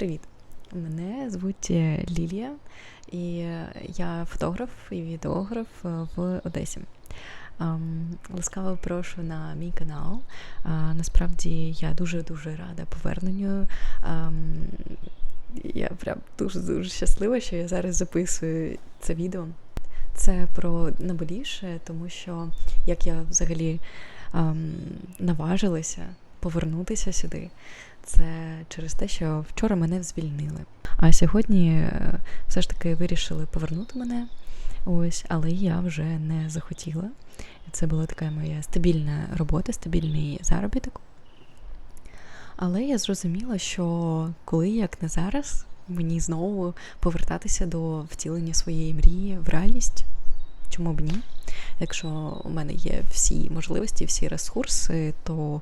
Привіт! Мене звуть е, Лілія, і я фотограф і відеограф е, в Одесі. Ласкаво прошу на мій канал. Насправді я дуже-дуже рада поверненню. Я прям дуже-дуже щаслива, що я зараз записую це відео. Це про наболіше, тому що як я взагалі наважилася повернутися сюди це через те, що вчора мене звільнили. А сьогодні е, все ж таки вирішили повернути мене. Ось, але я вже не захотіла. Це була така моя стабільна робота, стабільний заробіток. Але я зрозуміла, що коли як не зараз, мені знову повертатися до втілення своєї мрії в реальність, чому б ні? Якщо у мене є всі можливості, всі ресурси, то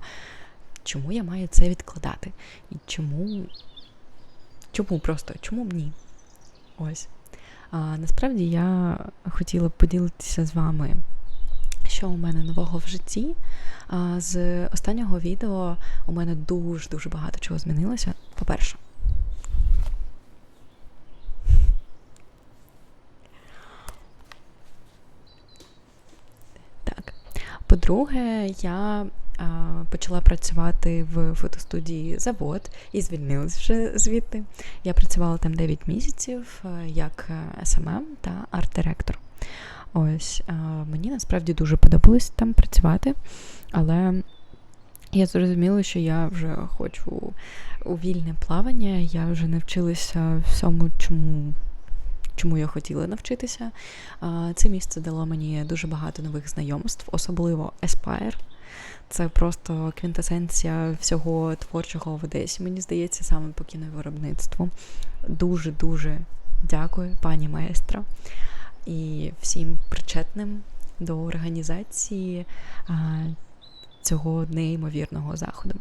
чому я маю це відкладати? І чому чому просто? Чому б ні? Ось. А, Насправді я хотіла б поділитися з вами, що у мене нового в житті. А, З останнього відео у мене дуже-дуже багато чого змінилося. По-перше, так. По-друге, я почала працювати в фотостудії Завод і звільнилась вже звідти. Я працювала там 9 місяців е, як СММ ем ем та арт-директор. Ось мені насправді дуже подобалось там працювати, але я зрозуміла, що я вже хочу у вільне плавання, я вже навчилася всьому, чому. Чому я хотіла навчитися. Це місце дало мені дуже багато нових знайомств, особливо Aspire. Це просто квінтесенція всього творчого в Одесі. Мені здається, саме по кіновиробництву. Дуже-дуже дякую, пані маестро, і всім причетним до організації а, цього неймовірного заходу.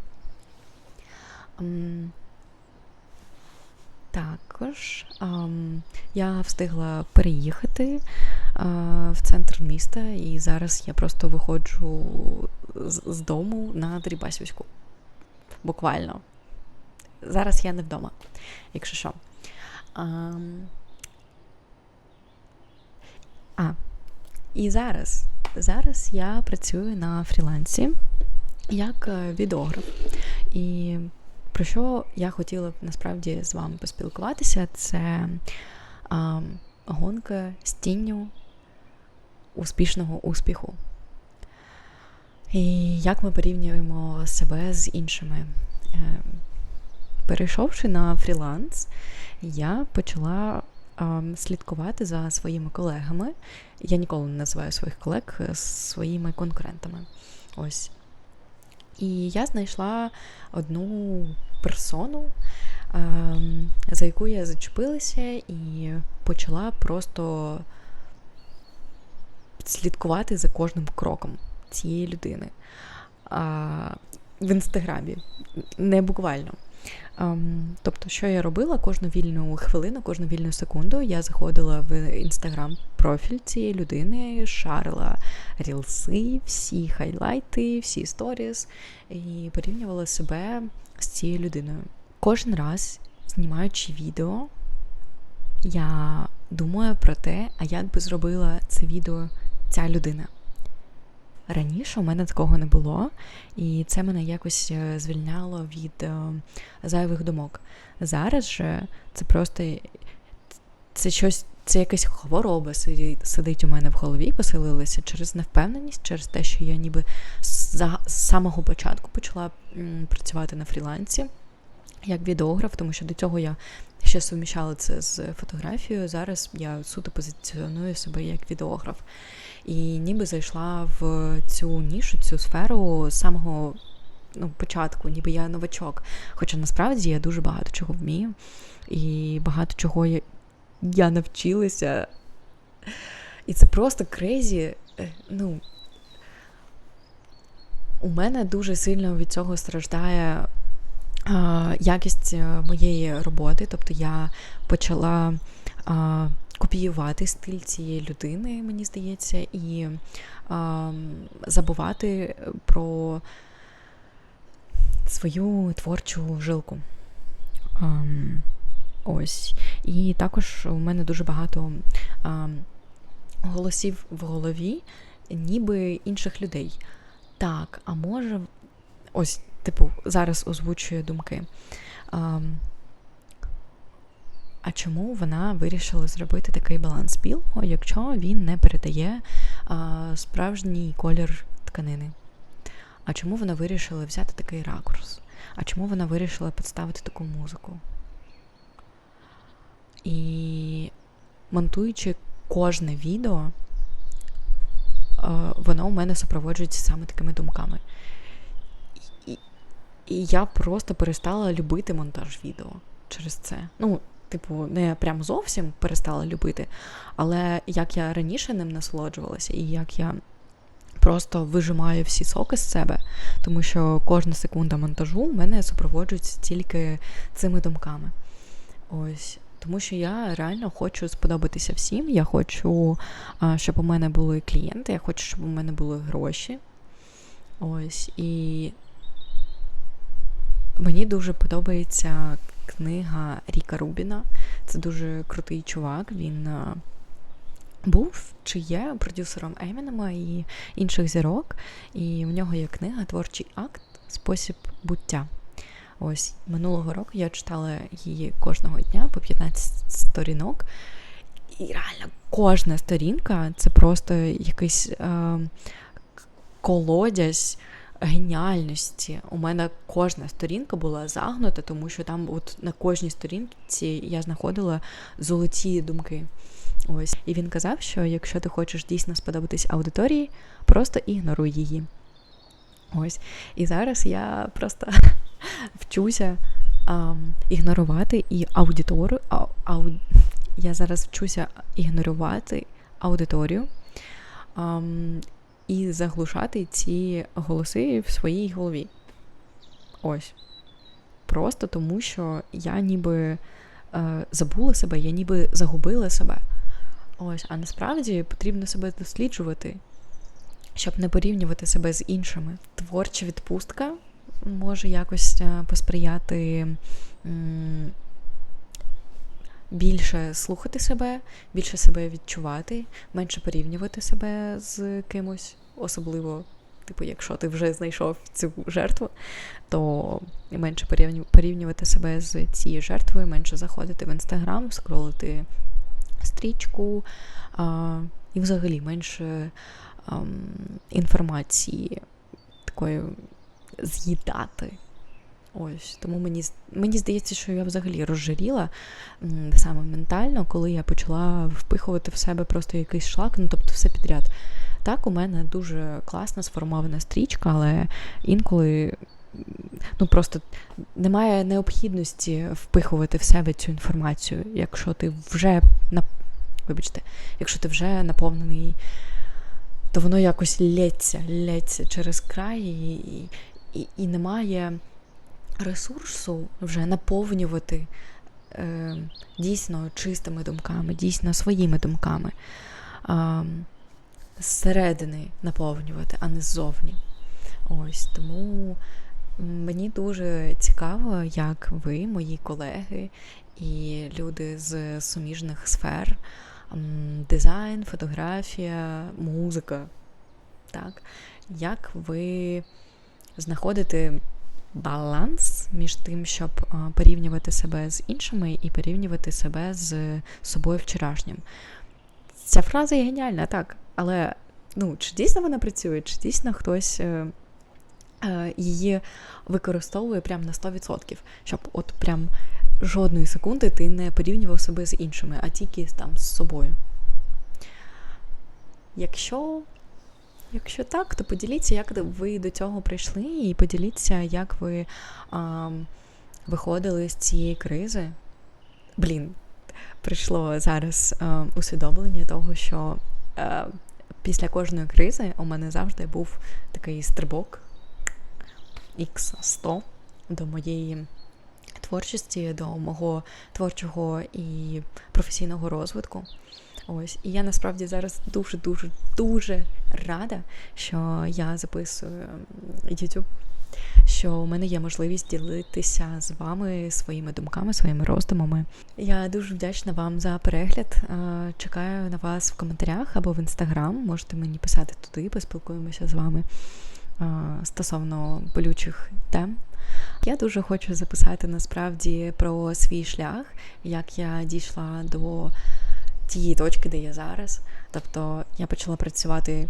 Також ем, я встигла переїхати е, в центр міста, і зараз я просто виходжу з, дому на Дрібасівську. Буквально. Зараз я не вдома, якщо що. Ем, а, і зараз. Зараз я працюю на фрілансі як е, відеограф. І про що я хотіла б насправді з вами поспілкуватися, це а, гонка з тінню успішного успіху. І як ми порівнюємо себе з іншими. Е, перейшовши на фріланс, я почала слідкувати за своїми колегами. Я ніколи не називаю своїх колег е, своїми конкурентами. Ось. І я знайшла одну персону, ем, за яку я зачепилася і почала просто слідкувати за кожним кроком цієї людини в інстаграмі, не буквально. Um, тобто, що я робила кожну вільну хвилину, кожну вільну секунду я заходила в інстаграм-профіль цієї людини, шарила рілси, всі хайлайти, всі сторіс і порівнювала себе з цією людиною. Кожен раз, знімаючи відео, я думаю про те, а як би зробила це відео ця людина. Раніше у мене такого не було, і це мене якось е, звільняло від е, зайвих думок. Зараз же це просто це щось, це якась хвороба сидить у мене в голові, поселилася через невпевненість, через те, що я ніби з самого початку почала працювати на фрілансі як відеограф, тому що до цього я ще суміщала це з фотографією. Зараз я суто позиціоную себе як відеограф. І ніби зайшла в цю нішу, цю сферу з самого ну, початку, ніби я новачок. Хоча насправді я дуже багато чого вмію, і багато чого я, я навчилася. І це просто крейзі. Е, ну, у мене дуже сильно від цього страждає якість е, моєї роботи. Тобто я почала копіювати стиль цієї людини, мені здається, і забувати про свою творчу жилку. Ось. І також у мене дуже багато голосів в голові, ніби інших людей. Так, а може, ось, типу, зараз озвучує думки. Um, а чому вона вирішила зробити такий баланс білого, якщо він не передає а, справжній колір тканини? А чому вона вирішила взяти такий ракурс? А чому вона вирішила підставити таку музику? І монтуючи кожне відео, воно у мене супроводжується саме такими думками. І, я просто перестала любити монтаж відео через це. Ну, типу, не прям зовсім перестала любити, але як я раніше ним насолоджувалася, і як я просто вижимаю всі соки з себе, тому що кожна секунда монтажу мене супроводжується тільки цими думками. Ось. Тому що я реально хочу сподобатися всім. Я хочу, щоб у мене були клієнти, я хочу, щоб у мене були гроші. Ось. І мені дуже подобається книга Ріка Рубіна. Це дуже крутий чувак. Він був чи є продюсером Емінема і інших зірок. І в нього є книга Творчий акт, спосіб буття. Ось минулого року я читала її кожного дня по 15 сторінок. І реально кожна сторінка це просто якийсь е, колодязь геніальності. У мене кожна сторінка була загнута, тому що там от на кожній сторінці я знаходила золоті думки. Ось. І він казав, що якщо ти хочеш дійсно сподобатись аудиторії, просто ігноруй її. Ось. І зараз я просто вчуся а, ігнорувати і аудиторію. А, ау, я зараз вчуся ігнорувати аудиторію а, і заглушати ці голоси в своїй голові. Ось. Просто тому, що я ніби е, забула себе, я ніби загубила себе. Ось, а насправді потрібно себе досліджувати, щоб не порівнювати себе з іншими. Творча відпустка може якось е, посприяти більше слухати себе, більше себе відчувати, менше порівнювати себе з кимось, особливо. Типу, якщо ти вже знайшов цю жертву, то менше порівнювати себе з цією жертвою, менше заходити в інстаграм, скролити стрічку а, і взагалі менше а, інформації такої з'їдати. Ось, Тому мені мені здається, що я взагалі розжиріла саме ментально, коли я почала впихувати в себе просто якийсь шлак, ну тобто все підряд. Так, у мене дуже класна сформована стрічка, але інколи ну просто немає необхідності впихувати в себе цю інформацію, якщо ти вже вибачте, якщо ти вже наповнений, то воно якось лється, лється через край і, і, і немає ресурсу вже наповнювати е, дійсно чистими думками, дійсно своїми думками. Е, зсередини наповнювати, а не ззовні. Ось тому мені дуже цікаво, як ви, мої колеги і люди з суміжних сфер, дизайн, фотографія, музика. Так? Як ви знаходите баланс між тим, щоб порівнювати себе з іншими і порівнювати себе з собою вчорашнім? Ця фраза є геніальна, так, але ну, чи дійсно вона працює, чи дійсно хтось е, е, її використовує прямо на 100%, щоб от прям жодної секунди ти не порівнював себе з іншими, а тільки там з собою. Якщо якщо так, то поділіться, як ви до цього прийшли, і поділіться, як ви а, виходили з цієї кризи. Блін, прийшло зараз а, усвідомлення того, що а, після кожної кризи у мене завжди був такий стрибок X100 до моєї творчості, до мого творчого і професійного розвитку. Ось, і я насправді зараз дуже дуже рада, що я записую YouTube, що у мене є можливість ділитися з вами своїми думками, своїми роздумами. Я дуже вдячна вам за перегляд. Чекаю на вас в коментарях або в інстаграм. Можете мені писати туди, поспілкуємося з вами стосовно болючих тем. Я дуже хочу записати насправді про свій шлях, як я дійшла до тієї точки, де я зараз. Тобто я почала працювати.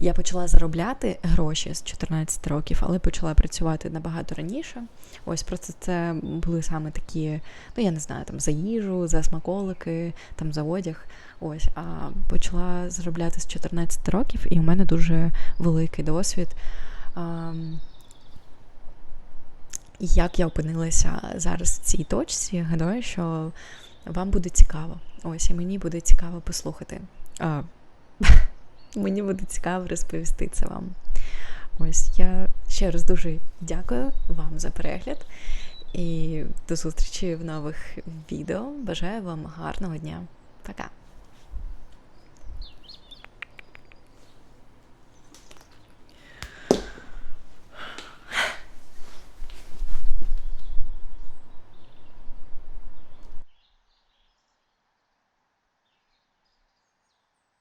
Я почала заробляти гроші з 14 років, але почала працювати набагато раніше. Ось просто це були саме такі, ну я не знаю, там за їжу, за смаколики, там за одяг. Ось, а почала заробляти з 14 років, і у мене дуже великий досвід. Як я опинилася зараз в цій точці, гадаю, що вам буде цікаво. Ось і мені буде цікаво послухати. А, Мені буде цікаво розповісти це вам. Ось я ще раз дуже дякую вам за перегляд і до зустрічі в нових відео. Бажаю вам гарного дня. Пока!